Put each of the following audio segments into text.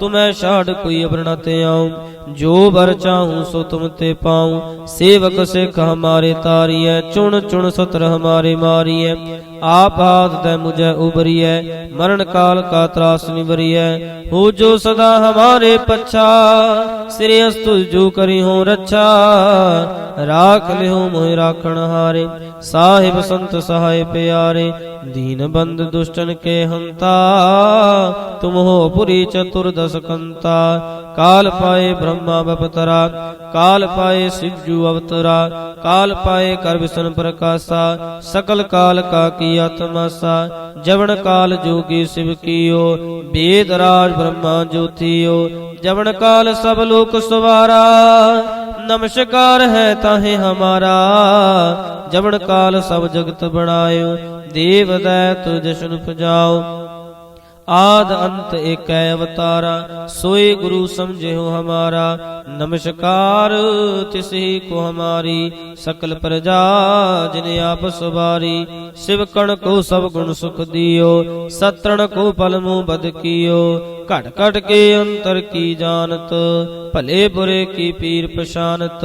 ਤੁਮੈ ਛਾੜ ਕੋਈ ਅਬਰ ਨ ਤੇ ਆਉ ਜੋ ਬਰ ਚਾਹੂੰ ਸੋ ਤੁਮ ਤੇ ਪਾਉ। ਸੇਵਕ ਸਿੱਖ ਹਮਾਰੇ ਤਾਰੀਐ, ਚੁਣ ਚੁਣ ਸਤਰ ਹਮਾਰੇ ਮਾਰੀਐ। ਆਪ ਹਾਥ ਦੇ ਮੁਝੈ ਉਬਰੀਐ ਮਰਨ ਕਾਲ ਕਾ ਤਰਾਸ ਨਿਵਰੀਐ। ਹੋ ਜੋ ਸਦਾ ਹਮਾਰੇ ਪਛਾ, ਸ੍ਰੀ ਅਸਤੁ ਜੋ ਕਰੀ ਹੋ ਰੱਛਾ। ਰਾਖ ਲਿਓ ਮੋਹਿ ਰਾਖਣ ਹਾਰੇ, ਸਾਹਿਬ ਸੰਤ ਸਹਾਇ ਪਿਆਰੇ, ਦੀਨ ਬੰਦ ਦੁਸ਼ਟਨ ਕੇ ਹੰਤਾ, ਤੁਮ ਹੋ ਪੁਰੀ ਚਤੁਰਦਸ ਕੰਤਾ। ਕਾਲ ਪਾਏ ਬ੍ਰਹਮਾ ਬਪਤਰਾ, ਕਾਲ ਪਾਏ ਸਿਵਜੂ ਅਵਤਰਾ, ਕਾਲ ਪਾਏ ਕਰ ਵਿਸ਼ਨ ਪ੍ਰਕਾਸ਼ਾ, ਸਕਲ ਕਾਲ ਕਾ ਕੀ ਆਤਮਾਸਾ, ਜਵਨ ਕਾਲ ਜੋਗੀ ਸਿਵ ਕੀਓ ਵੇਦ ਰਾਜ ਬ੍ਰਹਮਾ ਜੋਤੀਓ, ਜਵਨ ਕਾਲ ਸਭ ਲੋਕ ਸਵਾਰਾ ਨਮਸਕਾਰ ਹੈ ਤਾਹੇ ਹਮਾਰਾ। ਜਵਨ ਕਾਲ ਸਭ ਜਗਤ ਬਣਾਇਓ। ਦੇਵ ਦੈ ਤੁਜ ਜਸ਼ਨ ਪਜਾਓ ਆਦ ਅੰਤ ਏਕੈ ਅਵਤਾਰਾ ਸੋਈ ਗੁਰੂ ਸਮਝਿਓ ਹਮਾਰਾ। ਨਮਸਕਾਰ ਤਿਸਹੀ ਕੋ ਹਮਾਰੀ, ਸਕਲ ਪ੍ਰਜਾ ਜਿਨ ਆਪ ਸਵਾਰੀ ਸਿਵ ਕੋ ਸਭ ਗੁਣ ਸੁਖ ਦਿਓ, ਸਤਰਣ ਕੋ ਪਲ ਮੂਹ ਬਦ ਕੀਓ। ਘਟ ਘਟ ਕੇ ਅੰਤਰ ਕੀ ਜਾਣਤ, ਭਲੇ ਬੁਰੇ ਕੀ ਪੀਰ ਪਛਾਨਤ।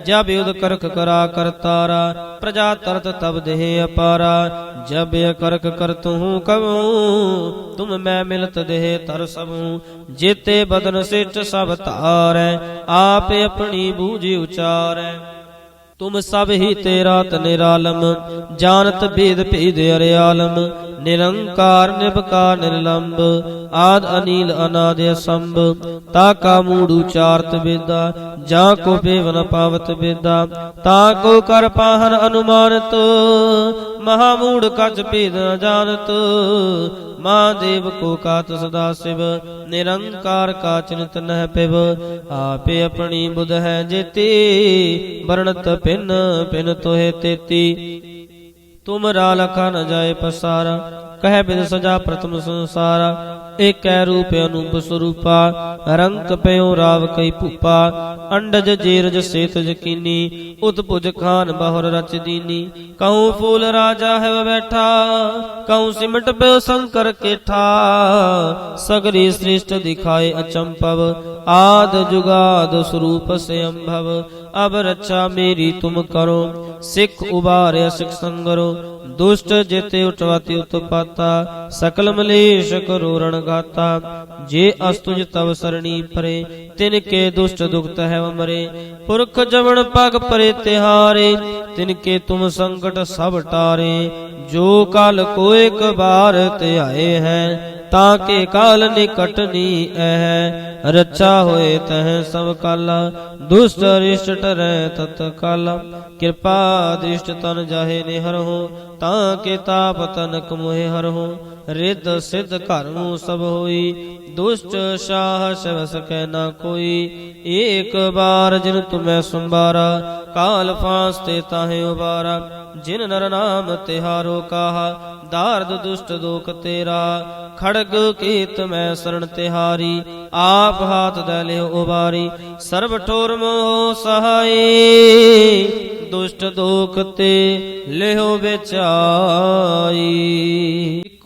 ਜਬ ਯੁਧ ਕਰਖ ਕਰਾ ਕਰਤਾਰਾ ਪ੍ਰਜਾ ਤਰਤ ਤਬ ਦੇਹ ਅਪਾਰਾ। ਜਬ ਕਰਖ ਕਰਤੂ ਕਬੂ ਤੁਮ ਮੈਂ ਮਿਲਤ ਦੇਹ ਤਰ ਸਭੂ। ਜੇਤੇ ਬਦਨ ਸਿੱਟ ਸਭ ਧਾਰੈ, ਆਪ ਆਪਣੀ ਬੂਝ ਉਚਾਰੈ। ਤੁਮ ਸਭ ਹੀ ਤੇਰਾ ਤ ਨਿਰਾਲਮ ਜਾਣਤ ਭੇਦ ਭੇਦ ਅਰਿਆਲਮ। ਨਿਰੰਕਾਰ ਨਿਭਕਾਰ ਨਿਰਲੰਬ, ਆਦ ਅਨੀਲ ਅਨਾਦ ਅਸੰਭ, ਤਾ ਕਾ ਮੂੜ ਉਚਾਰਤ ਵੇਦਾ, ਜਾਂ ਕੋ ਬੇਵਨ ਪਾਵਤ ਵੇਦਾ, ਤਾ ਕੋ ਕਰ ਪਾਹਨ ਅਨੁਮਾਨਤ, ਮਹਾ ਮੂੜ ਕਛ ਭੇਦ ਨ ਜਾਣਤ ਮਹਾਦੇਵ ਕੋ ਕਾਤ ਸਦਾ ਸਿਵ, ਨਿਰੰਕਾਰ ਕਾ ਚਿੰਤ ਨਹਿ ਪਿਵ, ਆਪੇ ਆਪਣੀ ਬੁਧ ਹੈ ਜੇਤੀ, ਵਰਣਤ ਪਿਨ ਪਿਨ ਤੋਹਿ ਤੇਤੀ ਤੁਮਰਾ ਲਖਾ ਨ ਜਾਏ ਪਸਾਰਾ। ਕਹਿ ਬਿਦ ਸਜਾ ਪ੍ਰਥਮ ਸੰਸਾਰਾ। ਏਕੈ ਰੂਪ ਅਨੂਪ ਸਰੂਪਾ। ਰੰਗ ਪਇਓ ਰਾਵ ਕਈ ਭੂਪਾ। ਅੰਡਜ ਜੀਰਜ ਸੇਤ ਜਕੀਨੀ ਉਤਪੁਜ ਖਾਨ ਬਹੁਰ ਰਚ ਦੀਨੀ। ਕਹੂੰ ਫੂਲ ਰਾਜਾ ਹੈ ਬੈਠਾ। ਕਹੂੰ ਸਿਮਟ ਪਿਓ ਸੰਕਰ ਕੇਠਾ। ਸਗਰੀ ਸ੍ਰਿਸ਼ਟ ਦਿਖਾਏ ਅਚੰਪਵ ਆਦ ਜੁਗਾਦ ਸਰੂਪ ਸੇ ਅੰਭਵ ਅਬ ਰੱਛਾ ਮੇਰੀ ਤੁਮ ਕਰੋ, ਸਿੱਖ ਉਬਾਰਿਆ ਸਿੱਖ ਸੰਗਰੋ, ਦੁਸ਼ਟ ਜਿਤੇ ਉਟਵਾਤੀ ਉਤਪਾਤਾ, ਸਕਲ ਮਲੇਸ਼ ਕਰੋ ਰਣ ਜੇ ਅਸਤੁਜ ਤਵ ਸਰਣੀ ਪਰੇ, ਤਿਨ ਕੇ ਦੁਸ਼ਟ ਦੁਖਤ ਹੈ ਮਰੇ, ਪੁਰਖ ਜਵਨ ਪਗ ਪਰੇ ਤਿਹਾਰੇ, ਤਿਨ ਕੇ ਤੁਮ ਸੰਕਟ ਸਭ ਟਾਰੇ, ਜੋ ਕਲ ਕੋ ਇੱਕ ਬਾਰ ਧਿਆਏ ਹੈ, ਤਾਂ ਕੇ ਕਾਲ ਨਿਕਟਨੀ ਐ ਰੱਛਾ ਹੋਏ ਤਹ ਸਭ ਕਾਲ, ਦੁਸ਼ਟ ਰਿਸ਼ਟ ਟਰੈ ਤਤ ਕਾਲ। ਕਿਰਪਾ ਦਿਸ਼ਟ ਤਨ ਜਾਹੇ ਨਿਹਰ ਹੋ, ਤਾਂ ਕੇ ਤਾਪ ਤਨਕ ਮੋਹਿ ਹਰ ਰਿੱਧ ਸਿੱਧ ਘਰ ਨੂੰ ਸਭ ਹੋਈ, ਦੁਸ਼ਟ ਸ਼ਾਹ ਸ਼ਵ ਸਕੈ ਨਾ ਕੋਈ। ਏਕ ਬਾਰ ਜਿਨ ਤੁਮੈ ਸੰਭਾਰਾ, ਕਾਲ ਫਾਂਸ ਤੇ ਤਾਹੇ ਉਬਾਰਾ। ਜਿਨ ਨਰ ਨਾਮ ਤਿਹਾਰੋ ਕਾਹਾ, ਦਾਰਦ ਦੁਸ਼ਟ ਦੋਖ ਤੇਰਾ। ਖੜਗ ਕੀਤ ਮੈਂ ਸਰਣ ਤਿਹਾਰੀ, ਆਪ ਹਾਥ ਦੇ ਲਿਓ ਉਬਾਰੀ, ਸਰਬ ਠੋਰ ਮੋਹ ਸਹਾਈ। ਦੁਸ਼ਟ ਦੋਖ ਤੇ ਲਿਓ ਵਿਚਾਈ।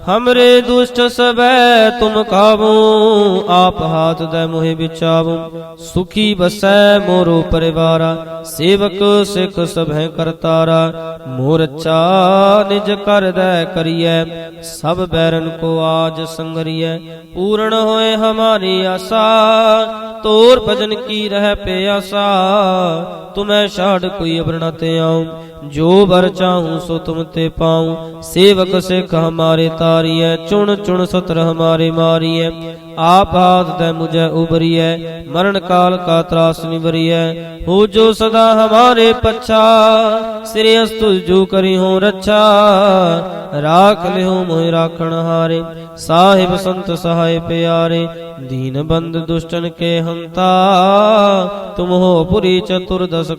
ਹਮਰੇ ਦੁਸ਼ਟ ਸਬੈ ਤੁਮ ਕਾਬੂ ਆਪ ਹਾਥ ਦੇ ਮੋਹਿ ਵਿਚਾਵੋ ਸੁਖੀ ਬਸੈ ਮੋਰੋ ਪਰਿਵਾਰਾ ਸੇਵਕ ਸਿੱਖ ਸਭੈ ਕਰਤਾਰਾ ਮੋਰ ਅੱਛਾ ਨਿਜ ਕਰਦੈ ਕਰੀਐ ਸਭ ਬੈਰਨ ਕੋ ਆਜ ਸੰਗਰੀਐ ਪੂਰਨ ਹੋਏ ਹਮਾਰੀ ਆਸਾ ਤੋਰ ਭਜਨ ਕੀ ਰਹਿ ਪਿਆਸਾ? ਤੁਮੈ ਛਾੜ ਕੋਈ ਅਬਰ ਨ ਤੇ ਆਉ। ਜੋ ਬਰ ਚਾਹੂੰ ਸੋ ਤੁਮ ਤੇ ਪਾਉ। ਸੇਵਕ ਸਿੱਖ ਹਮਾਰੇ ਤਾਰੀਐ, ਚੁਣ ਚੁਣ ਸਤਰ ਹਮਾਰੇ ਮਾਰੀਐ। ਆਪ ਹਾਥ ਦੇ ਮੁਝੈ ਉਬਰੀਐ ਮਰਨ ਕਾਲ ਕਾ ਤਰਾਸ ਨਿਵਰੀਐ। ਹੋ ਜੋ ਸਦਾ ਹਮਾਰੇ ਪੱਛਾ, ਸਿਰਿ ਅਸਤੁ ਜੋ ਕਰੀ ਹੋ ਰੱਛਾ। ਰਾਖ ਲਿਓ ਮੋਹਿ ਰਾਖਣ ਹਾਰੇ, ਸਾਹਿਬ ਸੰਤ ਸਹਾਇ ਪਿਆਰੇ। ਦੀਨ ਬੰਦ ਦੁਸ਼ਟਨ ਕੇ ਹੰਤਾ, ਤੁਮ ਹੋ ਪੁਰੀ ਚਤੁਰਦਸ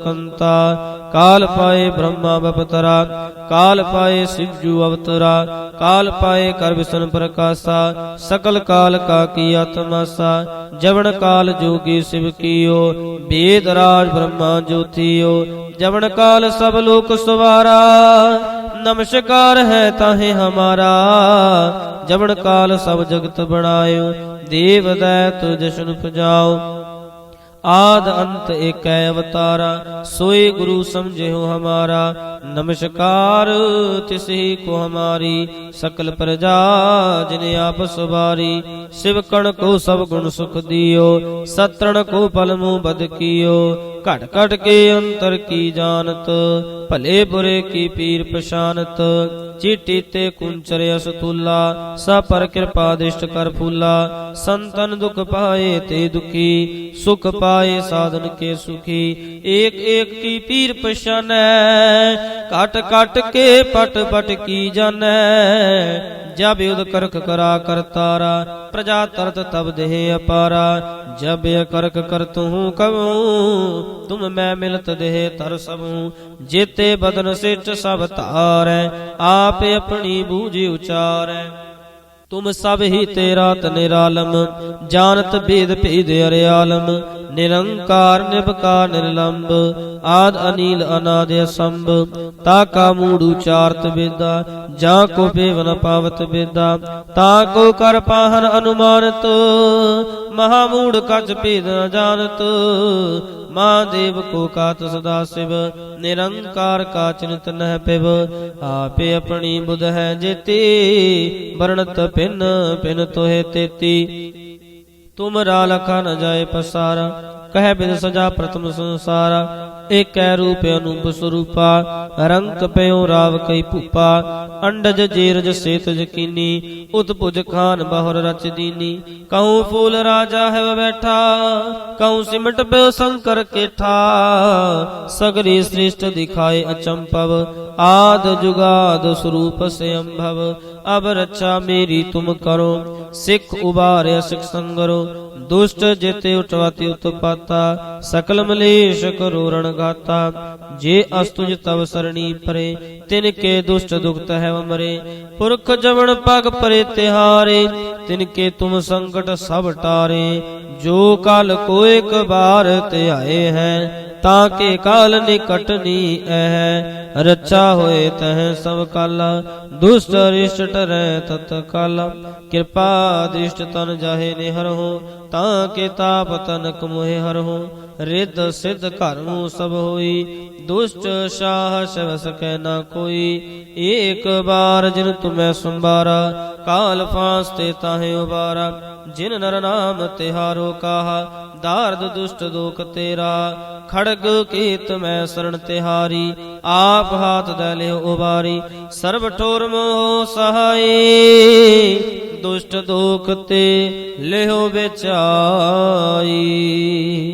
ਕਾਲ ਪਾਏ ਬ੍ਰਹਮਾ ਬਪਤਰਾ, ਕਾਲ ਪਾਏ ਸਿਵ ਅਵਤਰਾ, ਕਾਲ ਪਾਏ ਕਰ ਵਿਸ਼ਨ ਪ੍ਰਕਾਸ਼ਾ, ਸਕਲ ਕਾਲ ਕਾ ਕੀ ਆਤਮਾਸਾ ਜਵਨ ਕਾਲ ਜੋਗੀ ਸਿਵ ਕੀਓ ਵੇਦ ਰਾਜ ਬ੍ਰਹਮਾ ਜੋਤੀਓ ਜਵਨ ਕਾਲ ਸਭ ਲੋਕ ਸਵਾਰਾ, ਨਮਸਕਾਰ ਹੈ ਤਾਹੇ ਹਮਾਰਾ ਜਵਨ ਕਾਲ ਸਭ ਜਗਤ ਬਣਾਇਓ, ਦੇਵ ਦੈ ਤੁਜ ਜਸ਼ਨ ਪਜਾਓ। ਆਦ ਅੰਤ ਏਕੈ ਅਵਤਾਰਾ ਸੋਈ ਗੁਰੂ ਸਮਝਿਓ ਹਮਾਰਾ। ਨਮਸਕਾਰ ਤਿਸਹੀ ਕੋ ਹਮਾਰੀ, ਸਕਲ ਪ੍ਰਜਾ ਜਿਨ ਆਪ ਸਵਾਰੀ ਸਿਵ ਕੋ ਸਭ ਗੁਣ ਸੁਖ ਦਿਓ, ਸਤਰਣ ਕੋ ਪਲ ਬਦ ਕੀਓ। ਘਟ ਘਟ ਕੇ ਅੰਤਰ ਕੀ ਜਾਣਤ, ਭਲੇ ਬੁਰੇ ਕੀ ਪੀਰ ਪਛਾਨਤ। ਚੀਟੀ ਤੇ ਕੁੰਚਰ ਅਸਤੁਲਾ ਸਾ ਪਰ ਕਿਰਪਾ ਦਿਸ਼ਟ ਕਰ ਫੂਲਾ। ਸੰਤਨ ਦੁਖ ਪਾਏ ਤੇ ਦੁਖੀ, ਸੁਖ ਪਾਏ ਸਾਧਨ ਕੇ ਸੁਖੀ। ਏਕ ਏਕ ਕੀ ਪੀਰ ਪਛਾਨੈ, ਘਟ ਘਟ ਕੇ ਪਟ ਪਟ ਕੀ ਜਾਣੈ ਜਬ ਯੁਧ ਕਰਕ ਕਰਾ ਕਰਤਾਰਾ ਪ੍ਰਜਾ ਤਰਤ ਤਬ ਦੇਹ ਅਪਾਰਾ। ਜਬ ਇਹ ਕਰਕ ਕਰਤੁ ਹੂੰ ਕਬੂ ਤੁਮ ਮੈਂ ਮਿਲਤ ਦੇਹ ਤਰ ਸਭੂ। ਜੇਤੇ ਬਦਨ ਸਿੱਚ ਸਭ ਧਾਰੈ, ਆਪ ਆਪਣੀ ਬੂਝ ਉਚਾਰੈ। ਤੁਮ ਸਭ ਹੀ ਤੇਰਾ ਤ ਨਿਰਾਲਮ ਜਾਣਤ ਭੇਦ ਭੇਦ ਅਰਿਆਲਮ। ਨਿਰੰਕਾਰ ਨਿਭਕਾਰ ਨਿਰਲੰਬ, ਆਦ ਅਨੀਲ, ਅਨਾਦ ਅਸੰਭ, ਤਾ ਕਾ ਮੂੜ ਉਚਾਰਤ ਬੇਦਾ ਜਾਂ ਕੋ ਬੇਵਨ ਪਾਵਤ ਬੇਦਾ ਤਾ ਕੋ ਕਰ ਪਾਹਨ ਅਨੁਮਾਨਤ, ਮਹਾ ਮੂੜ ਕਜ ਭੇਦ ਨ ਜਾਣਤ ਮਹਾਦੇਵ ਕੋ ਕਾਤ ਸਦਾ ਸਿਵ, ਨਿਰੰਕਾਰ ਕਾ ਚਿੰਤ ਨਹਿ ਪਿਵ, ਆਪੇ ਆਪਣੀ ਬੁਧ ਹੈ ਜੇਤੀ, ਵਰਣਤ ਪਿਨ ਪਿਨ ਤੋਹਿ ਤੇਤੀ। ਤੁਮਰਾ ਲਖਾ ਨ ਜਾਏ ਪਸਾਰਾ, ਕਹਿ ਬਿਦ ਸਜਾ ਪ੍ਰਥਮ ਸੰਸਾਰਾ, ਏਕੈ ਰੂਪ ਅਨੂਪ ਸਰੂਪਾ ਰੰਗ ਪਇਓ ਰਾਵ ਕਈ ਭੂਪਾ, ਅੰਡਜ ਜੀਰਜ ਸੇਤ ਯਕੀਨੀ ਉਤਪੁਜ ਖਾਨ ਬਹੁਰ ਰਚ ਦੀਨੀ ਕਹੂੰ ਫੂਲ ਰਾਜਾ ਹੈ ਬੈਠਾ ਕਹੂੰ ਸਿਮਟ ਪਿਓ ਸੰਕਰ ਕੇਠਾ, ਸਗਰੀ ਸ੍ਰਿਸ਼ਟ ਦਿਖਾਏ ਅਚੰਪਵ ਆਦ ਜੁਗਾਦ ਸਰੂਪ ਸੇ ਅੰਭਵ ਅਬ ਰੱਛਾ ਮੇਰੀ ਤੁਮ ਕਰੋ, ਸਿੱਖ ਉਬਾਰਿਆ ਸਿੱਖ ਸੰਗਰੋ, ਦੁਸ਼ਟ ਜਿਤੇ ਉਟਵਾਤੀ ਉਤਪਾਤਾ, ਸਕਲ ਮਲੇਸ਼ ਕਰੋ ਰਣ ਗਾਤਾ ਜੇ ਅਸਤੁਜ ਤਵ ਸਰਣੀ ਪਰੇ, ਤਿਨ ਕੇ ਦੁਸ਼ਟ ਦੁਖਤ ਹੈ ਮਰੇ ਪੁਰਖ ਜਵਣ ਪਗ ਪਰੇ ਤਿਹਾਰੇ, ਤਿਨ ਕੇ ਤੁਮ ਸੰਕਟ ਸਭ ਟਾਰੇ। ਜੋ ਕਲ ਕੋਇਕ ਬਾਰ ਧਿਆਏ ਹੈ ਤਾਂ ਕੇ ਕਾਲ ਨਿਕਟਨੀ ਐ ਰੱਛਾ ਹੋਏ ਤਹ ਸਭ ਕਾਲ, ਦੁਸ਼ਟ ਰਿਸ਼ਟ ਟਰੈ ਤਤ ਕਾਲ। ਕਿਰਪਾ ਦਿਸ਼ਟ ਤਨ ਜਾਹੇ ਨਿਹਰ ਤਾਂ ਕੇ ਤਾਪ ਤਨਕ ਮੋਹਿ ਹਰ ਹੋ। ਰਿੱਧ ਸਿੱਧ ਘਰ ਨੂੰ ਸਭ ਹੋਈ, ਦੁਸ਼ਟ ਸ਼ਾਹ ਸ਼ਵ ਸਕੈ ਨਾ ਕੋਈ। ਏਕ ਬਾਰ ਜਿਨ ਤੁਮੈ ਸੰਭਾਰਾ, ਕਾਲ ਫਾਸ ਤੇ ਤਾਹੇ ਉਬਾਰਾ। ਜਿਨ ਨਰ ਨਾਮ ਤਿਹਾਰੋ ਕਾਹਾ, ਦਾਰਦ ਦੁਸ਼ਟ ਦੋਖ ਤੇਰਾ। ਖੜਗ ਕੀਤ ਮੈਂ ਸਰਣ ਤਿਹਾਰੀ, ਆਪ ਹਾਥ ਦੇ ਲਿਓ ਉਬਾਰੀ। ਸਰਬ ਠੋਰ ਮੋਹ ਸਹਾਈ, ਦੁਸ਼ਟ ਦੋਖ ਤੇ ਲਿਓ ਵਿਚਾਈ।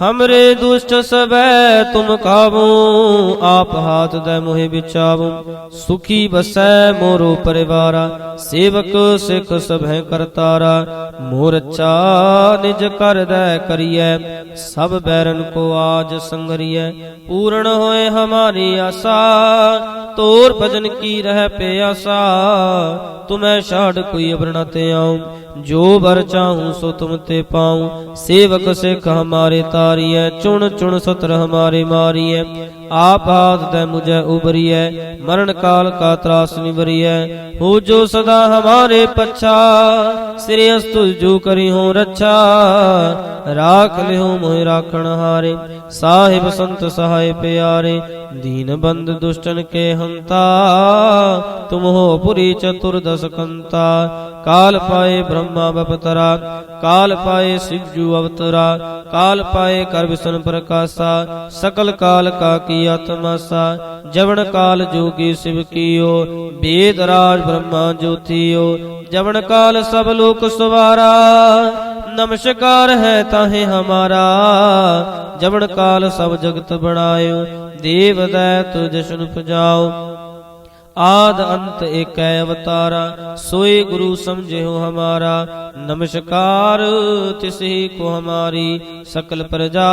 ਹਮਰੇ ਦੁਸ਼ਟ ਸਬੈ ਤੁਮ ਕਾਵੂ ਆਪ ਹਾਥ ਦੇ ਮੋਹਿ ਵਿਚਾਵੂ ਸੁਖੀ ਬਸੈ ਮੋਰੋ ਪਰਿਵਾਰਾ ਸੇਵਕ ਸਿਖ ਸਭੈ ਕਰਤਾਰਾ ਮੋਰ ਅੱਛਾ ਨਿਜ ਕਰਦੈ ਕਰੀਐ ਸਭ ਬੈਰਨ ਕੋ ਆਜ ਸੰਗਰੀਐ ਪੂਰਨ ਹੋਏ ਹਮਾਰੀ ਆਸਾ ਤੋਰ ਭਜਨ ਕੀ ਰਹਿ ਪਿਆਸਾ ਤੁਮੈ ਛਾੜ ਕੋਈ ਅਵਰਣਾ ਤੇ ਆਉ ਜੋ ਵਰ ਚਾਹੂੰ ਸੋ ਤੁਮ ਤੇ ਪਾਉ। ਸੇਵਕ ਸਿਖ ਹਮਾਰੇ ਤਾਰੀਐ, ਚੁਣ ਚੁਣ ਸਤਰ ਹਮਾਰੇ ਮਾਰੀਐ। ਆਪ ਆਦ ਤੈ ਮੁਝੈ ਉਬਰੀਐ, ਮਰਨ ਕਾਲ ਕਾ ਤਰਾਸ ਨਿਵਰੀਐ। ਹੋ ਜੋ ਸਦਾ ਹਮਾਰੇ ਪਛਾ, ਸ੍ਰੀ ਅਸਤੁਜ ਜੋ ਕਰੀ ਹੋ ਰੱਛਾ। ਰਾਖ ਲਿਓ ਮੋਹਿ ਰਾਖਣ ਹਾਰੇ, ਸਾਹਿਬ ਸੰਤ ਸਹਾਇ ਪਿਆਰੇ। ਦੀਨ ਬੰਦ ਦੁਸ਼ਟਨ ਕੇ ਹੰਤਾ, ਤੁਮ ਹੋ ਪੁਰੀ ਚਤੁਰਦਸ ਕੰਤਾ। ਕਾਲ ਪਾਏ ਬ੍ਰਹਮਾ ਬਪਤਰਾ, ਕਾਲ ਪਾਏ ਸਿਜੂ ਅਵਤਰਾ। ਕਾਲ ਪਾਏ ਕਰ ਪ੍ਰਕਾਸ਼ਾ, ਸਕਲ ਕਾਲ ਕਾ ਅਤਮਸਾ ਜਵਨ ਕਾਲ ਜੋਗੀ ਸਿਵ ਕੀਓ ਵੇਦ ਰਾਜ ਬ੍ਰਹਮਾ ਜੋਤੀਓ, ਜਵਨ ਕਾਲ ਸਭ ਲੋਕ ਸਵਾਰਾ। ਨਮਸਕਾਰ ਹੈ ਤਾਹੇ ਹਮਾਰਾ, ਜਵਨ ਕਾਲ ਸਭ ਜਗਤ ਬਣਾਇਓ, ਦੇਵ ਦੈ ਤੁਜ ਜਸ਼ਨ ਪਜਾਓ। ਆਦ ਅੰਤ ਏਕੈ ਅਵਤਾਰਾ, ਸੋਏ ਗੁਰੂ ਸਮਝਿਓ ਹਮਾਰਾ। ਨਮਸਕਾਰ ਤਿਸਹੀ ਕੋ ਹਮਾਰੀ, ਸਕਲ ਪ੍ਰਜਾ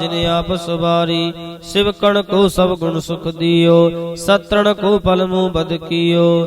ਜਿਨ ਆਪ ਸੁਬਾਰੀ ਸਿਵ ਕਣ ਕੋ ਸਭ ਗੁਣ ਸੁਖ ਦਿਓ, ਸਤਰਣ ਕੋ ਪਲਮੂ ਬਦ ਕੀਓ।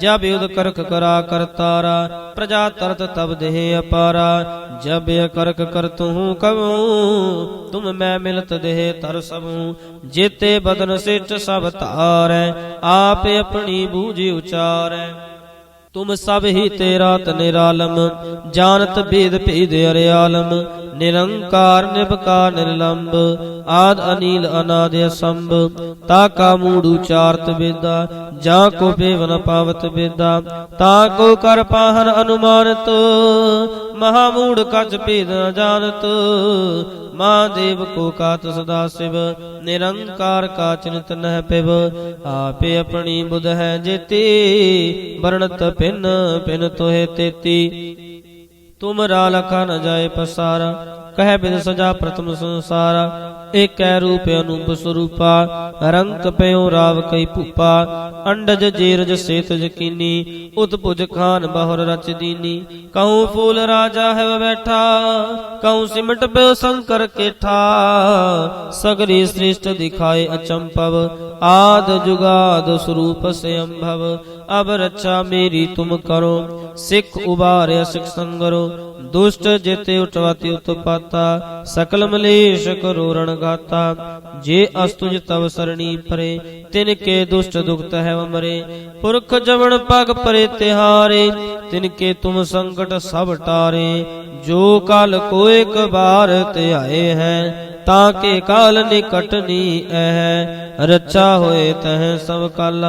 जब युद्ध करक करा करतारा प्रजा तरत तब देह अपारा जब यह करक करत हूँ कबू तुम मैं मिलत देह तर सबू जेते बदन सिट सब तारै आप अपनी बूझ उचारै तुम सब ही तेरा निरालम जानत भेद ਨਿਰੰਕਾਰ ਨਿਭਕਾਰ ਨਿਰਲੰਬ ਆਦ ਅਨੀਲ ਅਨਾਦ ਅਸੰਭ, ਤਾ ਕਾ ਮੂੜ ਉਚਾਰਤ ਬੇਦਾ ਜਾਂ ਕੋ ਬੇਵਨ ਪਾਵਤ ਬੇਦਾ ਤਾ ਕੋ ਕਰ ਪਾਹਨ ਅਨੁਮਾਨਤ, ਮਹਾ ਮੂੜ ਕਛ ਭੇਦ ਨ ਜਾਣਤ ਮਹਾਦੇਵ ਕੋ ਕਾਤ ਸਦਾ ਸਿਵ, ਨਿਰੰਕਾਰ ਕਾ ਚਿੰਤ ਨਹਿ ਪਿਵ, ਆਪੇ ਆਪਣੀ ਬੁਧ ਹੈ ਜੇਤੀ, ਵਰਣਤ ਪਿੰਨ ਪਿੰਨ ਤੋਹੇ ਤੇਤੀ। ਤੁਮਰਾ ਲਖਾ ਨ ਜਾਏ ਪਸਾਰ ਕਹਿ ਬਿਨ ਸਜਾ ਪ੍ਰਥਮ ਸੰਸਾਰ। ਏਕੈ ਰੂਪ ਅਨੂਪ ਸਰੂਪਾ ਰੰਗ ਪਇਓ ਰਾਵ ਕਈ ਭੂਪਾ, ਅੰਡਜ ਜੀਰਜ ਸੇਤ ਜਕੀਨੀ ਉਤਪੁਜ ਖਾਨ ਬਹੁਰ ਰਚ ਦੀਨੀ। ਕਹੂੰ ਫੂਲ ਰਾਜਾ ਹੈ ਬੈਠਾ, ਕਹੂੰ ਸਿਮਟ ਪਿਓ ਸੰਕਰ ਕੇਠਾ। ਸਗਰੀ ਸ੍ਰਿਸ਼ਟ ਦਿਖਾਏ ਅਚੰਪਵ ਆਦ ਜੁਗਾਦ ਸਰੂਪ ਸੰਭਵ। ਅਬ ਰੱਛਾ ਮੇਰੀ ਤੁਮ ਕਰੋ, ਸਿੱਖ ਉਬਾਰਿਆ ਸਿੱਖ ਸੰਗਰੋ। ਦੁਸ਼ਟ ਜਿਤੇ ਉਟਵਾਤੀ ਉਤਪਾਤਾ ਸਕਲ ਮਲੇਸ਼ ਕਰੋ ਗਾਤਾ। ਜੇ ਅਸਤੁਜ ਤਵ ਸਰਣੀ ਪਰੇ, ਤਿਨ ਕੇ ਦੁਸ਼ਟ ਦੁਖਤ ਹੈ ਮਰੇ ਪੁਰਖ ਜਵਣ ਪਗ ਪਰੇ ਤਿਹਾਰੇ, ਤਿਨ ਕੇ ਤੁਮ ਸੰਕਟ ਸਭ ਟਾਰੇ। ਜੋ ਕਲ ਕੋ ਇੱਕ ਬਾਰ ਧਿਆਏ ਹੈ, ਤਾਂ ਕੇ ਕਾਲ ਨਿਕਟ ਨੀ ਐ ਰਚਾ ਹੋਏ ਤਹ ਸਭ ਕਾਲ,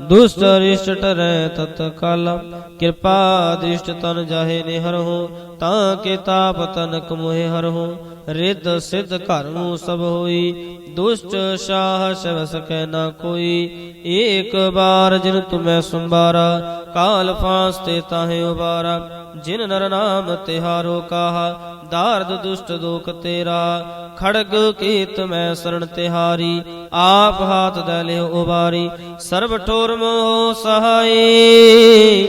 ਦੁਸ਼ਟ ਰਿਸ਼ਟ ਟਰੈ ਤਤ ਕਾਲ। ਕਿਰਪਾ ਦ੍ਰਿਸ਼ਟ ਤਨ ਜਾਹੇ ਨਿਹਰ ਹੋ, ਤਾਂ ਕੇ ਤਾਪ ਤਨਕ ਮੋਹਿ ਹਰ ਹੋ। ਰਿੱਧ ਸਿੱਧ ਘਰ ਨੂੰ ਸਭ ਹੋਈ, ਦੁਸ਼ਟ ਸ਼ਾਹ ਸ਼ਵ ਸਕੈ ਨਾ ਕੋਈ। ਏਕ ਬਾਰ ਜਿਨ ਤੁਮੈ ਸੰਭਾਰਾ, ਕਾਲ ਫਾਸ ਤੇ ਤਾਹੇ ਉਬਾਰਾ। ਜਿਨ ਨਰ ਨਾਮ ਤਿਹਾਰੋ ਕਾਹਾ, ਦਾਰਦ ਦੁਸ਼ਟ ਦੋਖ ਤੇਰਾ। ਖੜਗ ਕੀਤ ਮੈਂ ਸਰਣ ਤਿਹਾਰੀ, ਆਪ ਹਾਥ ਦੇ ਲਿਓ ਉਬਾਰੀ। ਸਰਬ ਠੋਰ ਮੋਹ ਸਹਾਈ।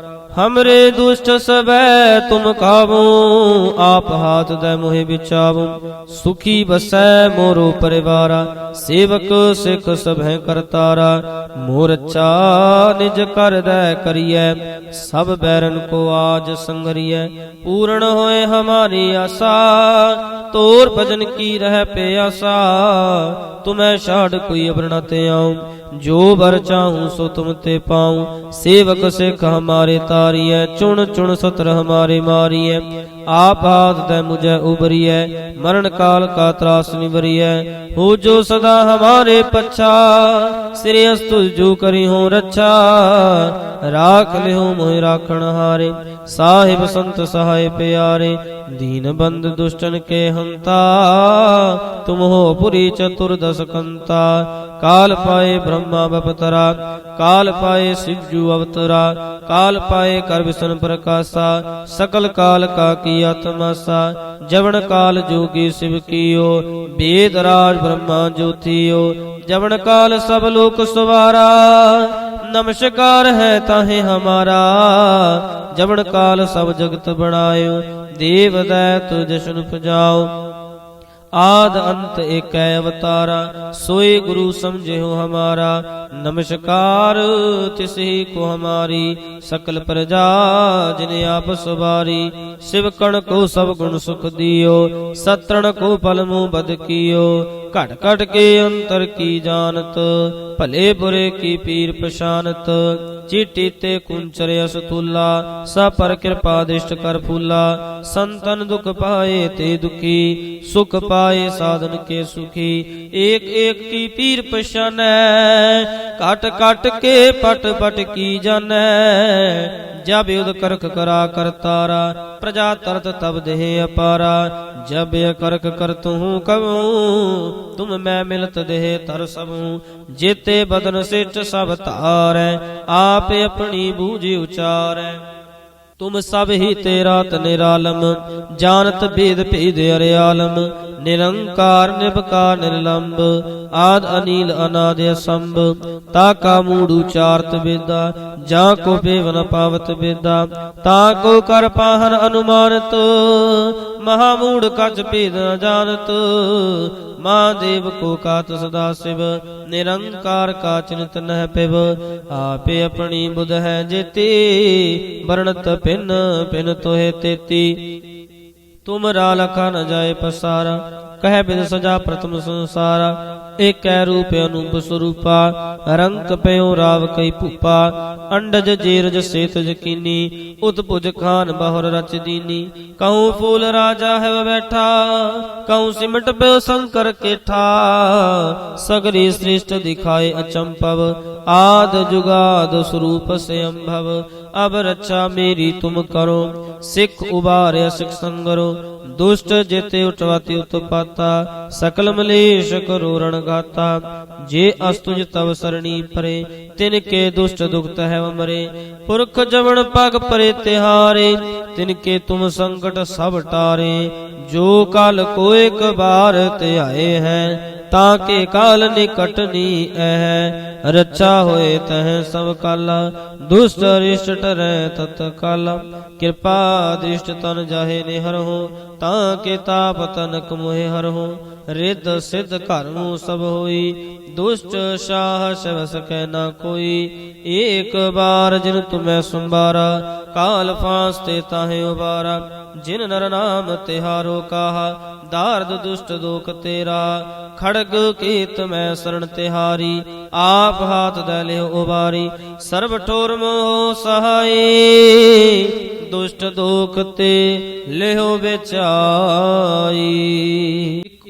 ਹਮਰੇ ਦੁਸ਼ਟ ਸਬੈ ਤੁਮ ਕਾਵੂ ਆਪ ਹਾਥ ਦੇ ਮੋਹਿ ਵਿਚਾਵੂ ਸੁਖੀ ਬਸੈ ਮੋਰੋ ਪਰਿਵਾਰਾ ਸੇਵਕ ਸਿਖ ਸਭੈ ਕਰਤਾਰਾ ਮੋਰ ਅੱਛਾ ਨਿਜ ਕਰਦੈ ਕਰੀਐ ਸਭ ਬੈਰਨ ਕੋ ਆਜ ਸੰਗਰੀਐ ਪੂਰਨ ਹੋਏ ਹਮਾਰੀ ਆਸਾ ਤੋਰ ਭਜਨ ਕੀ ਰਹਿ ਪਿਆਸਾ ਤੁਮੈ ਛਾੜ ਕੋਈ ਅਬਰ ਨ ਤੇ ਆਉ ਜੋ ਬਰ ਚਾਹੂੰ ਸੋ ਤੁਮ ਤੇ ਪਾਉ। ਸੇਵਕ ਸਿੱਖ ਹਮਾਰੇ ਤਾਰੀਐ, ਚੁਣ ਚੁਣ ਸਤਰ ਹਮਾਰੇ ਮਾਰੀਐ। ਆਪ ਹਾਥ ਤੈ ਮੁਝੈ ਉਬਰੀਐ ਮਰਨ ਕਾਲ ਕਾ ਤਰਾਸ ਨਿਵਰੀਐ। ਹੋ ਜੋ ਸਦਾ ਹਮਾਰੇ ਪਛਾ, ਸਿਰਿ ਅਸਤੁ ਜੋ ਕਰੀ ਹੋ ਰੱਛਾ। ਰਾਖ ਲਿਓ ਮੋਹਿ ਰਾਖਣ ਹਾਰੇ, ਸਾਹਿਬ ਸੰਤ ਸਹਾਇ ਪਿਆਰੇ। ਦੀਨ ਬੰਦ ਦੁਸ਼ਟਨ ਕੇ ਹੰਤਾ ਤੁਮ ਹੋ ਪੁਰੀ ਚਤੁਰਦਸ ਕੰਤਾ। ਕਾਲ ਪਾਏ ਬ੍ਰਹਮਾ ਬਪਤਰਾ, ਕਾਲ ਪਾਏ ਸਿਵਜੂ ਅਵਤਰਾ, ਕਾਲ ਪਾਏ ਕਰ ਵਿਸ਼ਨ ਪ੍ਰਕਾਸ਼ਾ, ਸਕਲ ਕਾਲ ਕਾ ਕੀ ਆਤਮਾਸਾ, ਜਵਨ ਕਾਲ ਜੋਗੀ ਸਿਵ ਕੀਓ ਵੇਦ ਰਾਜ ਬ੍ਰਹਮਾ ਜੋਤੀਓ, ਜਵਨ ਕਾਲ ਸਭ ਲੋਕ ਸਵਾਰਾ, ਨਮਸਕਾਰ ਹੈ ਤਾਹੇ ਹਮਾਰਾ, ਜਵਨ ਕਾਲ ਸਭ ਜਗਤ ਬਣਾਇਓ, ਦੇਵ ਦੈ ਤੁਜ ਜਸ਼ਨ ਪਜਾਓ ਆਦ ਅੰਤ ਏਕੈ ਅਵਤਾਰਾ ਸੋਈ ਗੁਰੂ ਸਮਝਿਓ ਹਮਾਰਾ। ਨਮਸਕਾਰ ਤਿਸਹੀ ਕੋ ਹਮਾਰੀ, ਸਕਲ ਪ੍ਰਜਾ ਜਿਨ ਆਪ ਸਵਾਰੀ ਸਿਵ ਕਣ ਕੋ ਸਭ ਗੁਣ ਸੁਖ ਦਿਓ, ਸਤਰਣ ਕੋ ਪਲ ਮੂਹ ਬਦ ਕੀਓ। ਘਟ ਘਟ ਕੇ ਅੰਤਰ ਕੀ ਜਾਣਤ, ਭਲੇ ਬੁਰੇ ਕੀ ਪੀਰ ਪਛਾਨਤ। ਚੀਟੀ ਤੇ ਕੁੰਚਰ ਅਸਤੁਲਾ ਸਾ ਪਰ ਕਿਰਪਾ ਦਿਸ਼ਟ ਕਰ ਫੂਲਾ। ਸੰਤਨ ਦੁਖ ਪਾਏ ਤੇ ਦੁਖੀ, ਸੁਖ ਪਾਏ ਸਾਧਨ ਕੇ ਸੁਖੀ। ਏਕ ਏਕ ਕੀ ਪੀਰ ਪਛਾਨੈ ਕਟ ਕਟ ਕੇ ਪਟ ਪਟ ਕੀ ਜਾਣੈ ਜਬ ਯੁਧ ਕਰਖ ਕਰਾ ਕਰਤਾਰਾ ਪ੍ਰਜਾ ਤਰਤ ਤਬ ਦੇਹ ਅਪਾਰਾ। ਜਬ ਕਰਖ ਕਰਤੂ ਕਬੂ ਤੁਮ ਮੈਂ ਮਿਲਤ ਦੇਹ ਤਰ ਸਭੂ। ਜੇਤੇ ਬਦਨ ਸਿੱਟ ਸਭ ਧਾਰੈ, ਆਪ ਆਪਣੀ ਬੂਝ ਉਚਾਰੈ। ਤੁਮ ਸਭ ਹੀ ਤੇਰਾ ਤ ਨਿਰਾਲਮ ਜਾਣਤ ਭੇਦ ਭੇਦ ਅਰਿਆਲਮ। ਨਿਰੰਕਾਰ ਨਿਰਭਕਾਰ ਨਿਰਲੰਬ, ਆਦ ਅਨੀਲ ਅਨਾਦ ਅਸੰਭ, ਤਾ ਕਾ ਮੂੜ ਉਚਾਰਤ ਵੇਦਾ, ਜਾਂ ਕੋ ਬੇਵਨ ਪਾਵਤ ਵੇਦਾ, ਤਾ ਕੋ ਕਰ ਪਾਹਨ ਅਨੁਮਾਨਤ, ਮਹਾ ਮੂੜ ਕਛ ਭੇਦ ਨ ਜਾਣਤ ਮਹਾਦੇਵ ਕੋ ਕਾਤ ਸਦਾ ਸਿਵ, ਨਿਰੰਕਾਰ ਕਾ ਚਿੰਤ ਨਹਿ ਪਿਵ, ਆਪੇ ਆਪਣੀ ਬੁਧ ਹੈ ਜੇਤੀ, ਵਰਣਤ ਪਿਨ ਪਿਨ ਤੋਹਿ ਤੇਤੀ ਤੁਮਰਾ ਲਖਾ ਨ ਜਾਏ ਪਸਾਰਾ ਕਹਿ ਬਿਦ ਸਜਾ ਪ੍ਰਥਮ ਸੰਸਾਰ। ਏਕੈ ਰੂਪ ਅਨੂਪ ਸਰੂਪਾ ਰੰਗ ਪਇਓ ਰਾਵ ਕਈ ਭੂਪਾ, ਅੰਡਜ ਜੀਰਜ ਸੇਤ ਜਕੀਨੀ ਉਤਪੁਜ ਖਾਨ ਬਹੁਰ ਰਚ ਦੀਨੀ। ਕਹੂੰ ਫੂਲ ਰਾਜਾ ਹੈ ਬੈਠਾ ਕਹੂੰ ਸਿਮਟ ਪਿਓ ਸੰਕਰ ਕੇਠਾ। ਸਗਰੀ ਸ੍ਰਿਸ਼ਟ ਦਿਖਾਏ ਅਚੰਪਵ ਆਦ ਜੁਗਾਦ ਸਰੂਪ ਸੇ ਅਬ ਰੱਛਾ ਮੇਰੀ ਤੁਮ ਕਰੋ, ਸਿੱਖ ਉਬਾਰਿਆ ਸਿੱਖ ਸੰਗਰੋ। ਦੁਸ਼ਟ ਜਿਤੇ ਉਟਵਾਤੀ ਉਤਪਾਤਾ ਸਕਲ ਮਲੇਸ਼ ਕਰੋ ਗਾਤਾ। ਜੇ ਅਸਤੁਜ ਤਵ ਸਰਣੀ ਪਰੇ, ਤਿਨ ਕੇ ਦੁਸ਼ਟ ਦੁਖਤ ਹੈ ਮਰੇ। ਪੁਰਖ ਜਵਨ ਪਗ ਪਰੇ ਤਿਹਾਰੇ, ਤਿਨ ਕੇ ਤੁਮ ਸੰਕਟ ਸਭ ਟਾਰੇ। ਜੋ ਕਲ ਕੋ ਇੱਕ ਬਾਰ ਧਿਆਏ ਹੈ, ਤਾਂ ਕੇ ਕਾਲ ਨਿਕਟਨੀ ਐ ਰੱਛਾ ਹੋਏ ਤਹ ਸਭ ਕਾਲ, ਦੁਸ਼ਟ ਰਿਸ਼ਟ ਟਰੈ ਤਤ ਕਾਲ। ਕਿਰਪਾ ਦਿਸ਼ਟ ਤਨ ਜਾਹੇ ਨੇ ਤਾਂ ਕੇ ਤਾਪ ਤਨਕ ਮੋਹਿ ਹਰਹੁ ਰਿੱਧ ਸਿੱਧ ਘਰ ਨੂੰ ਸਭ ਹੋਈ, ਦੁਸ਼ਟ ਸ਼ਾਹ ਸ਼ਵ ਸਕੈ ਨਾ ਕੋਈ। ਏਕ ਬਾਰ ਜਿਨ ਤੁਮੈ ਸੰਭਾਰਾ, ਕਾਲ ਫਾਸ ਤੇ ਤਾਹੇ ਉਬਾਰਾ। ਜਿਨ ਨਰ ਨਾਮ ਤਿਹਾਰੋ ਕਾਹਾ, ਦਾਰਦ ਦੁਸ਼ਟ ਦੋਖ ਤੇਰਾ। ਖੜਗ ਕੀਤ ਮੈਂ ਸਰਣ ਤਿਹਾਰੀ, ਆਪ ਹਾਥ ਦੇ ਲਿਓ ਉਬਾਰੀ। ਸਰਬ ਠੋਰ ਮੋਹ ਸਹਾਈ, ਦੁਸ਼ਟ ਦੋਖ ਤੇ ਲਿਓ ਵਿਚਾਈ।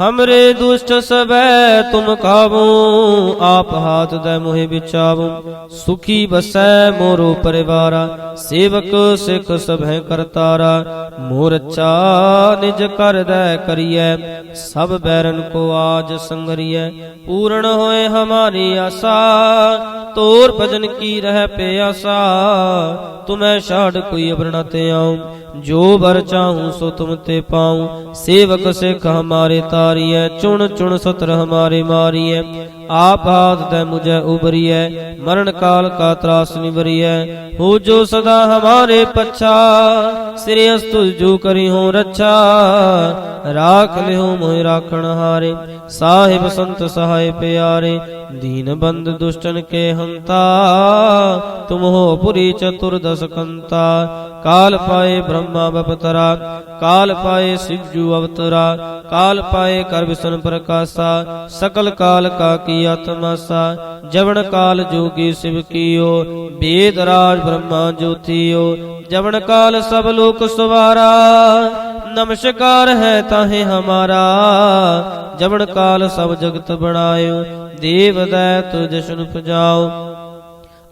ਹਮਰੇ ਦੁਸ਼ਟ ਸਬੈ ਤੁਮ ਕਾਬੂ ਆਪ ਹਾਥ ਦੇ ਮੋਹਿ ਵਿਚਾਵੂ ਸੁਖੀ ਬਸੈ ਮੋਰੋ ਪਰਿਵਾਰਾ ਸੇਵਕ ਸਿੱਖ ਸਭੈ ਕਰਤਾਰਾ ਮੋਰ ਅੱਛਾ ਨਿਜ ਕਰ ਦੈ ਕਰੀਐ ਸਭ ਬੈਰਨ ਕੋ ਆਜ ਸੰਗਰੀਐ ਪੂਰਨ ਹੋਏ ਹਮਾਰੀ ਆਸਾ ਤੋਰ ਭਜਨ ਕੀ ਰਹਿ ਪਿਆਸਾ ਤੁਮੈ ਛਾੜ ਕੋਈ ਅਬਰ ਤੇ ਆਉ, ਜੋ ਬਰ ਚਾਹੂੰ ਸੋ ਤੁਮ ਤੇ ਪਾਉ। ਸੇਵਕ ਸਿੱਖ ਹਮਾਰੇ ਤਾਰੀਐ, ਚੁਣ ਚੁਣ ਸਤਰ ਹਮਾਰੇ ਮਾਰੀਐ। ਆਪ ਹਾਥ ਦੇ ਮੁਝੈ ਉਬਰੀਐ ਮਰਨ ਕਾਲ ਕਾ ਤਰਾਸ ਨਿਵਰੀਐ। ਹੋ ਜੋ ਸਦਾ ਹਮਾਰੇ ਪੱਛਾ, ਸ੍ਰੀ ਅਸਤੁ ਜੋ ਕਰੀ ਹੋ ਰੱਛਾ। ਰਾਖ ਲਿਓ ਮੋਹਿ ਰਾਖਣ ਹਾਰੇ, ਸਾਹਿਬ ਸੰਤ ਸਹਾਇ ਪਿਆਰੇ। ਦੀਨ ਬੰਦ ਦੁਸ਼ਟਨ ਕੇ ਹੰਤਾ, ਤੁਮ ਹੋ ਪੁਰੀ ਚਤੁਰਦਸ ਕੰਤਾ। ਕਾਲ ਪਾਏ ਬ੍ਰਹਮਾ ਬਪਤਰਾ, ਕਾਲ ਪਾਏ ਸਿਵ ਜੂ ਅਵਤਰਾ। ਕਾਲ ਪਾਏ ਕਰ ਵਿਸ਼ਨ ਪ੍ਰਕਾਸ਼ਾ, ਸਕਲ ਕਾਲ ਕਾ ਕੀ ਆਤਮਾਸਾ ਜਵਨ ਕਾਲ ਜੋਗੀ ਸਿਵ ਕੀਓ ਵੇਦ ਰਾਜ ਬ੍ਰਹਮਾ ਜੋਤੀਓ ਜਵਨ ਕਾਲ ਸਭ ਲੋਕ ਸਵਾਰਾ, ਨਮਸਕਾਰ ਹੈ ਤਾਹੇ ਹਮਾਰਾ ਜਵਨ ਕਾਲ ਸਭ ਜਗਤ ਬਣਾਇਓ, ਦੇਵ ਦੈ ਤੁਜ ਜਸ਼ਨ ਪਜਾਓ।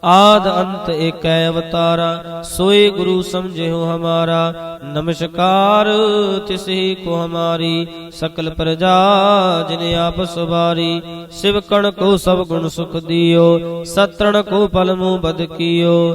ਆਦ ਅੰਤ ਏਕੈ ਅਵਤਾਰਾ, ਸੋਏ ਗੁਰੂ ਸਮਝਿਓ ਹਮਾਰਾ। ਨਮਸਕਾਰ ਤਿਸਹੀ ਕੋ ਹਮਾਰੀ, ਸਕਲ ਪ੍ਰਜਾ ਜਿਨ ਆਪ ਸਵਾਰੀ ਸ਼ਿਵਕਣ ਕੋ ਸਭ ਗੁਣ ਸੁਖ ਦਿਓ, ਸਤਰਣ ਕੋ ਪਲ ਮੂਹ ਬਦ ਕੀਓ।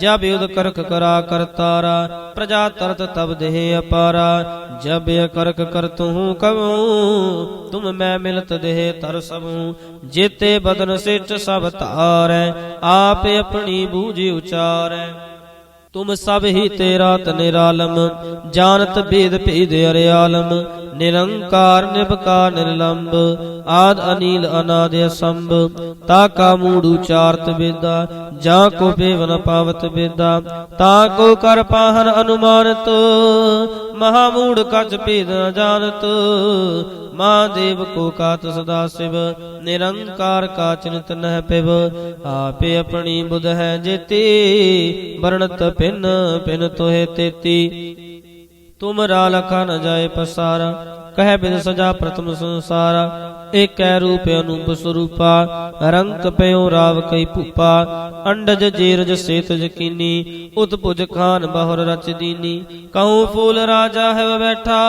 ਜਬ ਯੁਧ ਕਰਕ ਕਰਾ ਕਰਤਾਰਾ ਪ੍ਰਜਾ ਤਰਤ ਤਬ ਦੇਹ ਅਪਾਰਾ। ਜਬ ਇਹ ਕਰਕ ਕਰਤੁ ਹੂੰ ਕਬੂ ਤੁਮ ਮੈਂ ਮਿਲਤ ਦੇਹ ਤਰ ਸਭੂ। ਜੇਤੇ ਬਦਨ ਸਿੱਟ ਸਭ ਧਾਰੈ, ਆਪ ਆਪਣੀ ਬੂਝ ਉਚਾਰੈ। ਤੁਮ ਸਭ ਹੀ ਤੇਰਾ ਤ ਨਿਰਾਲਮ ਜਾਣਤ ਭੇਦ ਭੇਦ ਅਰਿਆਲਮ। ਨਿਰੰਕਾਰ ਨਿਰਭਕਾਰ ਨਿਰਲੰਬ ਆਦ ਅਨੀਲ ਅਨਾਦ ਅਸੰਭ, ਤਾ ਕਾ ਮੂੜ ਉਚਾਰਤ ਬੇਦਾ ਜਾਂ ਕੋ ਬੇਵਨ ਪਾਵਤ ਬੇਦਾ ਤਾ ਕੋ ਕਰ ਪਾਹਨ ਅਨੁਮਾਨਤ, ਮਹਾ ਮੂੜ ਕਛ ਭੇਦ ਨ ਜਾਣਤ ਮਹਾਦੇਵ ਕੋ ਕਾਤ ਸਦਾ ਸਿਵ, ਨਿਰੰਕਾਰ ਕਾ ਚਿੰਤ ਨਹਿ ਪਿਵ, ਆਪੇ ਆਪਣੀ ਬੁਧ ਹੈ ਜੇਤੀ, ਵਰਣਤ ਪਿਨ ਪਿਨ ਤੋਹਿ ਤੇਤੀ। ਤੁਮਰਾ ਲਖਾ ਨ ਜਾਏ ਪਸਾਰਾ, ਕਹਿ ਬਿਦ ਸਜਾ ਪ੍ਰਥਮ ਸੰਸਾਰਾ, ਏਕੈ ਰੂਪ ਅਨੂਪ ਸਰੂਪਾ ਰੰਗ ਪਇਓ ਰਾਵ ਕਈ ਭੂਪਾ, ਅੰਡਜ ਜੀਰਜ ਸੇਤ ਯਕੀਨੀ ਉਤਪੁਜ ਖਾਨ ਬਹੁਰ ਰਚ ਦੀਨੀ ਕਹੂੰ ਫੂਲ ਰਾਜਾ ਹੈ ਬੈਠਾ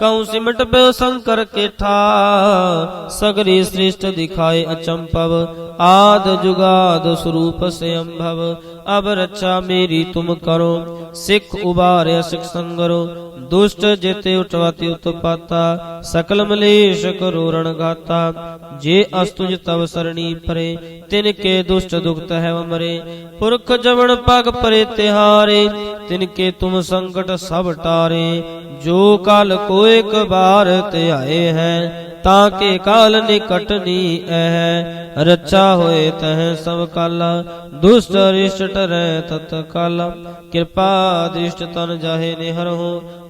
ਕਹੂੰ ਸਿਮਟ ਪਿਓ ਸੰਕਰ ਕੇਠਾ, ਸਗਰੀ ਸ੍ਰਿਸ਼ਟ ਦਿਖਾਏ ਅਚੰਪਵ ਆਦ ਜੁਗਾਦ ਸਰੂਪ ਸੇ ਅੰਭਵ ਅਬ ਰੱਛਾ ਮੇਰੀ ਤੁਮ ਕਰੋ, ਸਿੱਖ ਉਬਾਰਿਆ ਸਿੱਖ ਸੰਗਰੋ, ਦੁਸ਼ਟ ਜਿਤੇ ਉਟਵਾਤੀ ਉਤਪਾਤਾ, ਸਕਲ ਮਲੇਸ਼ ਕਰੋ ਰਣ ਗਾਤਾ ਜੇ ਅਸਤੁਜ ਤਵ ਸਰਣੀ ਪਰੇ, ਤਿਨ ਕੇ ਦੁਸ਼ਟ ਦੁਖਤ ਹੈ ਮਰੇ ਪੁਰਖ ਜਵਨ ਪਗ ਪਰੇ ਤਿਹਾਰੇ, ਤਿਨ ਕੇ ਤੁਮ ਸੰਕਟ ਸਭ ਟਾਰੇ। ਜੋ ਕਲ ਕੋ ਇੱਕ ਬਾਰ ਧਿਆਏ ਹੈ, ਤਾਂ ਕੇ ਕਾਲ ਨਿਕਟ ਨੀ ਐ। ਰੱਛਾ ਹੋਏ ਤਹ ਸਭ ਕਾਲਾ, ਦੁਸ਼ਟ ਰਿਸ਼ਟ ਟਰੈ ਤਤ ਕਾਲਾ। ਕਿਰਪਾ ਦਿਸ਼ਟ ਤਨ ਜਾਹੇ ਨੇ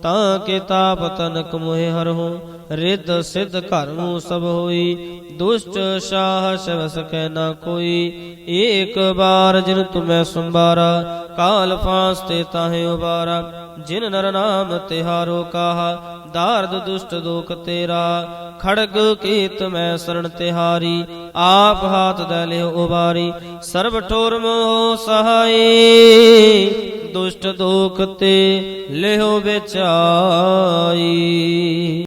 ਤਾਂ ਕੇ ਤਾਪ ਤਨਕ ਮੋਹਿ ਹਰਹੁ ਰਿੱਧ ਸਿੱਧ ਘਰ ਨੂੰ ਸਭ ਹੋਈ, ਦੁਸ਼ਟ ਸ਼ਾਹ ਸ਼ਵ ਸਕੈ ਨਾ ਕੋਈ। ਏਕ ਬਾਰ ਜਿਨ ਤੁਮੈ ਸੰਭਾਰਾ, ਕਾਲ ਫਾਸ ਤੇ ਤਾਹੇ ਉਬਾਰਾ। ਜਿਨ ਨਰ ਨਾਮ ਤਿਹਾਰੋ ਕਾਹਾ, ਦਾਰਦ ਦੁਸ਼ਟ ਦੋਖ ਤੇਰਾ। ਖੜਗ ਕੀਤ ਮੈਂ ਸਰਣ ਤਿਹਾਰੀ, ਆਪ ਹਾਥ ਦੇ ਲਿਓ ਉਬਾਰੀ। ਸਰਬ ਠੋਰ ਮੋਹ ਸਹਾਈ, ਦੁਸ਼ਟ ਦੋਖ ਤੇ ਲਿਓ ਵਿਚਾਈ।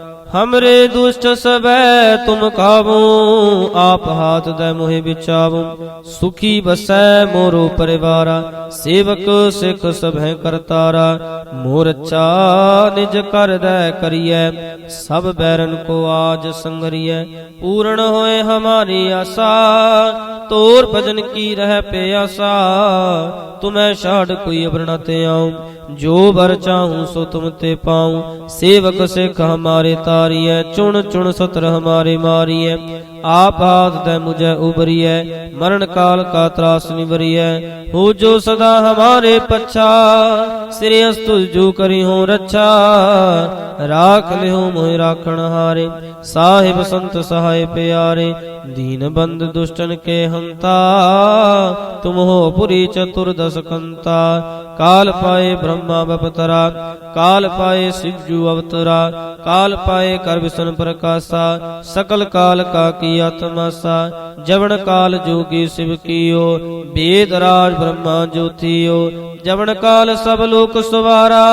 ਹਮਰੇ ਦੁਸ਼ਟ ਸਬੈ ਤੁਮ ਕਾਬੂ ਆਪ ਹਾਥ ਦੇ ਮੋਹਿ ਵਿਚਾਵੂ ਸੁਖੀ ਬਸੈ ਮੋਰੋ ਪਰਿਵਾਰਾ ਸੇਵਕ ਸਿੱਖ ਸਭੈ ਕਰਤਾਰਾ ਮੋਰ ਚਾ ਨਿਜ ਕਰਦੈ ਕਰੀਐ ਸਭ ਬੈਰਨ ਕੋ ਆਜ ਸੰਗਰੀਐ ਪੂਰਨ ਹੋਏ ਹਮਾਰੀ ਆਸਾ ਤੋਰ ਭਜਨ ਕੀ ਰਹਿ ਪਿਆਸਾ ਤੁਮੈ ਛਾੜ ਕੋਈ ਅਬਰਣਾ ਤੇ ਆਉ ਜੋ ਵਰ ਚਾਹੂੰ ਸੋ ਤੁਮ ਤੇ ਪਾਉ। ਸੇਵਕ ਸਿੱਖ ਹਮਾਰੇ ਤਾਰੀਐ, ਚੁਣ ਚੁਣ ਸਤਰ ਹਮਾਰੇ ਮਾਰੀਐ। ਆਪ ਹਾਥ ਦੇ ਮੁਝੈ ਉਬਰੀਐ ਮਰਨ ਕਾਲ ਕਾ ਤਰਾਸ ਨਿਵਰੀਐ। ਹੋ ਜੋ ਸਦਾ ਹਮਾਰੇ ਪੱਛਾ, ਸ੍ਰੀ ਅਸਤੁ ਜੋ ਕਰੀ ਹੋ ਰੱਛਾ। ਰਾਖ ਲਿਓ ਮੋਹਿ ਰਾਖਣ ਹਾਰੇ, ਸਾਹਿਬ ਸੰਤ ਸਹਾਇ ਪਿਆਰੇ। ਦੀਨ ਬੰਦ ਦੁਸ਼ਟਨ ਕੇ ਹੰਤਾ, ਤੁਮ ਹੋ ਪੁਰੀ ਚਤੁਰਦਸ ਕੰਤਾ। ਕਾਲ ਪਾਏ ਬ੍ਰਹਮਾ ਬਪਤਰਾ ਕਾਲ ਪਾਏ ਸਿਜੂ ਅਵਤਰਾ ਕਾਲ ਪਾਏ ਕਰ ਵਿਸ਼ਨ ਪ੍ਰਕਾਸ਼ਾ, ਸਕਲ ਕਾਲ ਕਾ ਕੀ ਆਤਮਾਸਾ, ਜਵਨ ਕਾਲ ਜੋਗੀ ਸਿਵ ਕੀਓ ਵੇਦ ਰਾਜ ਬ੍ਰਹਮਾ ਜੋਤੀਓ ਜਵਨ ਕਾਲ ਸਭ ਲੋਕ ਸਵਾਰਾ,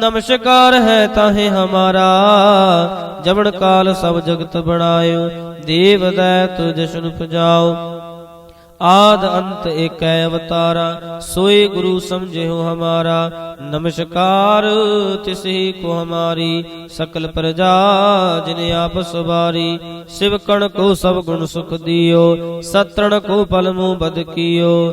ਨਮਸਕਾਰ ਹੈ ਤਾਹੇ ਹਮਾਰਾ, ਜਵਨ ਕਾਲ ਸਭ ਜਗਤ ਬਣਾਇਓ, ਦੇਵ ਦੈਤ ਜਸ਼ਨ ਪਜਾਓ ਆਦ ਅੰਤ ਏਕੈ ਅਵਤਾਰਾ ਸੋਈ ਗੁਰੂ ਸਮਝਿਓ ਹਮਾਰਾ। ਨਮਸਕਾਰ ਤਿਸਹੀ ਕੋ ਹਮਾਰੀ, ਸਕਲ ਪ੍ਰਜਾ ਜਿਨ ਆਪ ਸਵਾਰੀ। ਸ਼ਿਵਕਣ ਕੋ ਸਭ ਗੁਣ ਸੁਖ ਦਿਓ, ਸਤਰਣ ਕੋ ਪਲ ਬਦ ਕੀਓ।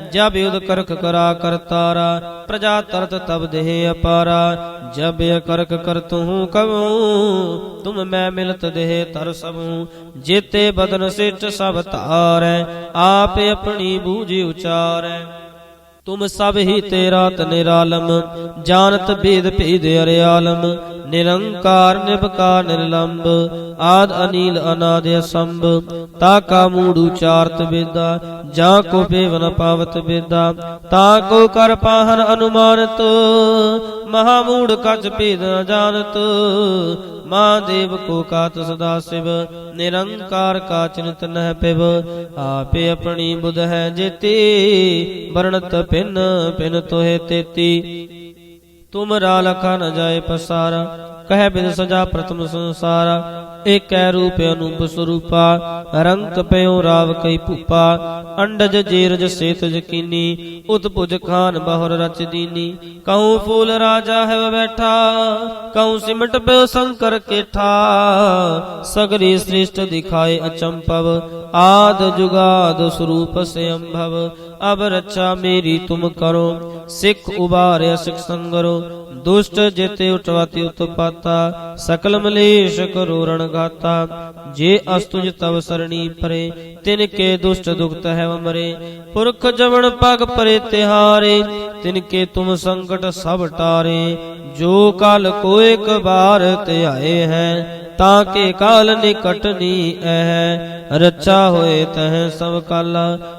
ਜਬ ਯੁਧ ਕਰਖ ਕਰਾ ਕਰਤਾਰਾ ਪ੍ਰਜਾ ਤਰਤ ਤਬ ਦੇਹ ਅਪਾਰਾ। ਜਬ ਇਹ ਕਰਕ ਹੂੰ ਕਬੂ ਤੁਮ ਮੈਂ ਮਿਲਤ ਦੇਹ ਤਰ ਸਭੂ। ਜੇਤੇ ਬਦਨ ਸਿੱਟ ਸਭ ਧਾਰੈ, ਆਪ ਆਪਣੀ ਬੂਝੀ ਉਚਾਰੈ। ਤੁਮ ਸਭ ਹੀ ਤੇਰਾ ਤ ਨਿਰਾਲਮ ਜਾਣਤ ਭੇਦ ਭੇਦ ਅਰਿਆਲਮ। ਨਿਰੰਕਾਰ ਨਿਭਕਾਰ ਨਿਰਲੰਬ, ਆਦ ਅਨੀਲ ਅਨਾਦ ਅਸੰਭ, ਤਾ ਕਾ ਮੂੜ ਉਚਾਰਤ ਵੇਦਾ, ਜਾਂ ਕੋ ਬੇਵ ਪਾਵਤ ਵੇਦਾ, ਤਾ ਕੋ ਕਰ ਪਾਹਨ ਅਨੁਮਾਨਤ, ਮਹਾ ਮੂੜ ਕਛ ਭੇਦ ਨ ਜਾਣਤ ਮਹਾਦੇਵ ਕੋ ਕਾਤ ਸਦਾ ਸਿਵ, ਨਿਰੰਕਾਰ ਕਾ ਚਿੰਤ ਨਹਿ ਪਿਵ, ਆਪੇ ਆਪਣੀ ਬੁਧ ਹੈ ਜੇਤੀ, ਵਰਣਤ ਪਿਨ ਪਿਨ ਤੋਹਿ ਤੇਤੀ। ਤੁਮਰਾ ਲਖਾ ਨ ਜਾਏ ਪਸਾਰਾ, ਕਹਿ ਬਿਦ ਸਜਾ ਪ੍ਰਥਮ ਸੰਸਾਰਾ, ਏਕੈ ਰੂਪ ਅਨੂਪ ਸਰੂਪਾ ਰੰਗ ਪਿਓ ਰਾਵ ਕਈ ਭੂਪਾ, ਅੰਡਜ ਜੀਰਜ ਸੇਤ ਜਕੀਨੀ ਉਤਪੁਜ ਖਾਨ ਬਹੁਰ ਰਚ ਦੀਨੀ ਕਹੂੰ ਫੂਲ ਰਾਜਾ ਹੈ ਬੈਠਾ ਕਹੂੰ ਸਿਮਟ ਪਿਓ ਸ਼ੰਕਰ ਕੇਠਾ, ਸਗਰੀ ਸ੍ਰਿਸ਼ਟ ਦਿਖਾਏ ਅਚੰਪਵ ਆਦ ਜੁਗਾਦ ਸਰੂਪ ਸੇ ਅੰਭਵ ਅਬ ਰੱਛਾ ਮੇਰੀ ਤੁਮ ਕਰੋ, ਸਿੱਖ ਉਬਾਰਿਆ ਸਿੱਖ ਸੰਗਰੋ, ਦੁਸ਼ਟ ਜਿਤੇ ਉਟਵਾਤੀ ਉਤਪਾਤਾ ਸਕਲ ਮਲੇਸ਼ ਕਰੋ ਰਣ ਜੇ ਅਸਤੁਜ ਤਵ ਸਰਣੀ ਪਰੇ, ਤਿਨ ਕੇ ਦੁਸ਼ਟ ਦੁਖਤ ਹੈ ਮਰੇ ਪੁਰਖ ਜਵਨ ਪਗ ਪਰੇ ਤਿਹਾਰੇ, ਤਿਨ ਕੇ ਤੁਮ ਸੰਕਟ ਸਭ ਟਾਰੇ। ਜੋ ਕਲ ਕੋ ਇੱਕ ਬਾਰ ਧਿਆਏ ਹੈ, ਤਾਂ ਕੇ ਕਾਲ ਨਿਕਟ ਨੀ ਐ ਰਚਾ ਹੋਏ ਤਹ ਸਭ ਕਾਲ,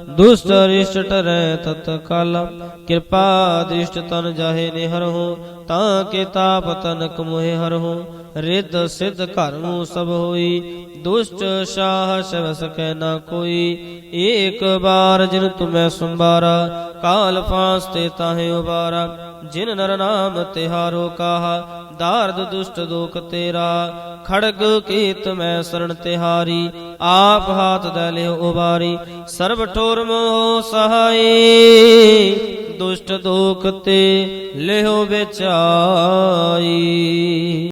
ਦੁਸ਼ਟ ਰਿਸ਼ਟ ਟਰੈ ਤਤ ਕਾਲ। ਕਿਰਪਾ ਦ੍ਰਿਸ਼ਟ ਤਨ ਜਾਹੇ ਨਿਹਰ ਹੋ, ਤਾਂ ਕੇ ਤਾਪ ਤਨਕ ਮੋਹਿ ਹਰ ਹੋ। ਰਿੱਧ ਸਿੱਧ ਘਰ ਨੂੰ ਸਭ ਹੋਈ, ਦੁਸ਼ਟ ਸ਼ਾਹ ਸ਼ਵ ਸਕੈ ਨਾ ਕੋਈ। ਏਕ ਬਾਰ ਜਿਨ ਤੁਮੈ ਸੰਭਾਰਾ, ਕਾਲ ਫਾਸ ਤੇ ਤਾਹੇ ਉਬਾਰਾ। ਜਿਨ ਨਰ ਨਾਮ ਤਿਹਾਰੋ ਕਾਹਾ, ਦਾਰਦ ਦੁਸ਼ਟ ਦੋਖ ਤੇਰਾ। ਖੜਗ ਕੀਤ ਮੈਂ ਸਰਣ ਤਿਹਾਰੀ, ਆਪ ਹਾਥ ਦੇ ਲਿਓ ਉਬਾਰੀ। ਸਰਬ ਠੋਰ ਮੋਹ ਸਹਾਈ, ਦੁਸ਼ਟ ਦੋਖ ਤੇ ਲਿਓ ਵਿਚਾਈ।